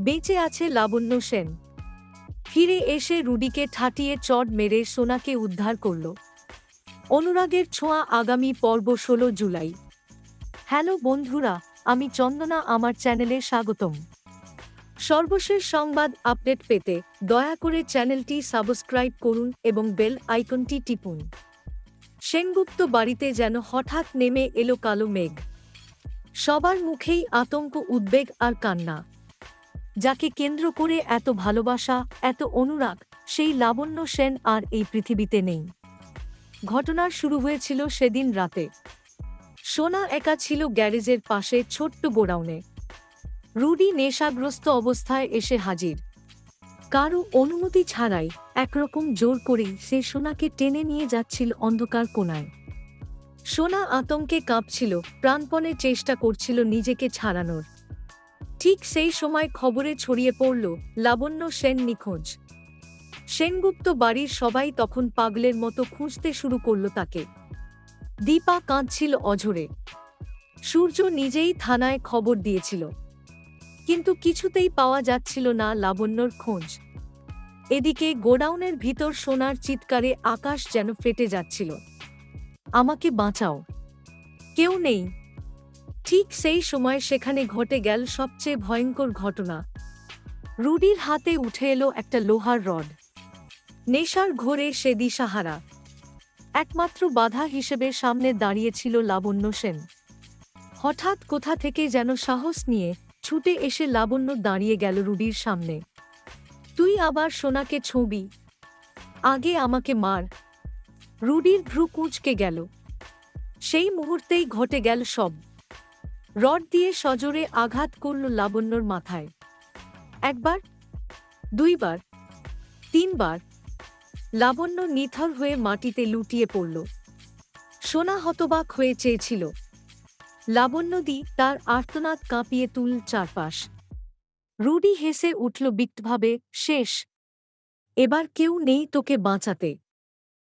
বেঁচে আছে লাবণ্য সেন। ফিরে এসে রুডিকে ঠাটিয়ে চট মেরে সোনাকে উদ্ধার করল। অনুরাগের ছোঁয়া আগামী পর্ব ষোলো জুলাই। হ্যালো বন্ধুরা, আমি চন্দনা, আমার চ্যানেলে স্বাগতম। সর্বশেষ সংবাদ আপডেট পেতে দয়া করে চ্যানেলটি সাবস্ক্রাইব করুন এবং বেল আইকনটি টিপুন। সেনগুপ্ত বাড়িতে যেন হঠাৎ নেমে এলো কালো মেঘ। সবার মুখেই আতঙ্ক, উদ্বেগ আর কান্না। যাকে কেন্দ্র করে এত ভালোবাসা, এত অনুরাগ, সেই লাবণ্য সেন আর এই পৃথিবীতে নেই। ঘটনার শুরু হয়েছিল সেদিন রাতে। সোনা একা ছিল গ্যারেজের পাশে ছোট্ট গোডাউনে। রুডি নেশাগ্রস্ত অবস্থায় এসে হাজির। কারও অনুমতি ছাড়াই একরকম জোর করেই সে সোনাকে টেনে নিয়ে যাচ্ছিল অন্ধকার কোনায় সোনা আতঙ্কে কাঁপছিল, প্রাণপণে চেষ্টা করছিল নিজেকে ছাড়ানোর। ঠিক সেই সময় খবরে ছড়িয়ে পড়ল লাবণ্য সেন নিখোঁজ। সেনগুপ্ত বাড়ির সবাই তখন পাগলের মতো খুঁজতে শুরু করল তাকে। দীপা কাঁদছিল অঝরে। সূর্য নিজেই থানায় খবর দিয়েছিল। কিন্তু কিছুতেই পাওয়া যাচ্ছিল না লাবণ্যর খোঁজ। এদিকে গোডাউনের ভিতর সোনার চিৎকারে আকাশ যেন ফেটে যাচ্ছিল। আমাকে বাঁচাও। কেউ নেই। ঠিক সেই সময় সেখানে ঘটে গেল সবচেয়ে ভয়ঙ্কর ঘটনা। রুডির হাতে উঠে এলো একটা লোহার রড। নেশার ঘোরে সে দিশাহারা। একমাত্র বাধা হিসেবে সামনে দাঁড়িয়েছিল লাবণ্য সেন। হঠাৎ কোথা থেকে যেন সাহস নিয়ে ছুটে এসে লাবণ্য দাঁড়িয়ে গেল রুডির সামনে। তুই আবার সোনাকে ছবি। আগে আমাকে মার। রুডির ভ্রু কুঁচকে গেল। সেই মুহূর্তেই ঘটে গেল সব। রড দিয়ে সজোরে আঘাত করল লাবণ্যর মাথায়। একবার, দুইবার, তিনবার লাবণ্য নিথর হয়ে মাটিতে লুটিয়ে পড়ল। সোনা হতবাক হয়ে চেয়েছিল। লাবণ্যদি তার আর্তনাদ কাঁপিয়ে তুল চারপাশ। রুডি হেসে উঠল বিক্তভাবে শেষ, এবার কেউ নেই তোকে বাঁচাতে।